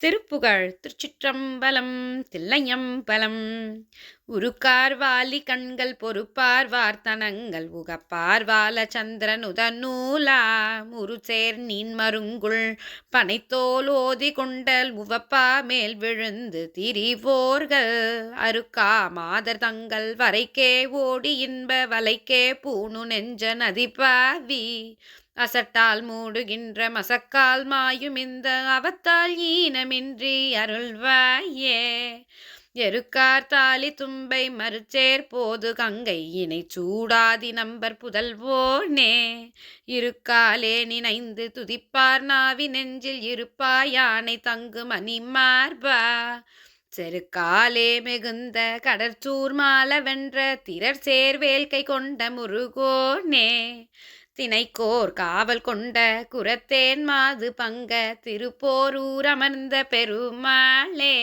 திருப்புகழ் திருச்சிற்றம்பலம் தில்லையம்பலம். உருக்கார்வாலி கண்கள் பொறுப்பார் வார்த்தனங்கள் உகப்பார் வால சந்திரன் உதநூலா. முருசேர் நீன் மருங்குள் பனைத்தோல் ஓதி கொண்டல் உவப்பா மேல் விழுந்து திரிவோர்கள். அருக்கா மாதர் தங்கள் வரைக்கே ஓடி இன்ப வலைக்கே பூணு நெஞ்ச நதிப்பாவி அசட்டால் மூடுகின்ற மசக்கால் மாயும் இந்த அவத்தால் ஈனமின்றி அருள்வாயே. எருக்கார் தாலி தும்பை மறுச்சேர் போது கங்கை இணை சூடாதி நம்பர் புதல்வோனே. இருக்காலே நினைந்து துதிப்பார் நாவி நெஞ்சில் இருப்பாய் யானை தங்கு மணி மார்பா. செருக்காலே மிகுந்த கடற்சூர் மால வென்ற திரர் சேர்வேல் கை கொண்ட முருகோனே. தினைக்கோர் காவல் கொண்ட குரத்தேன் மாது பங்க திருப்போரூர் அமர்ந்த பெருமாளே.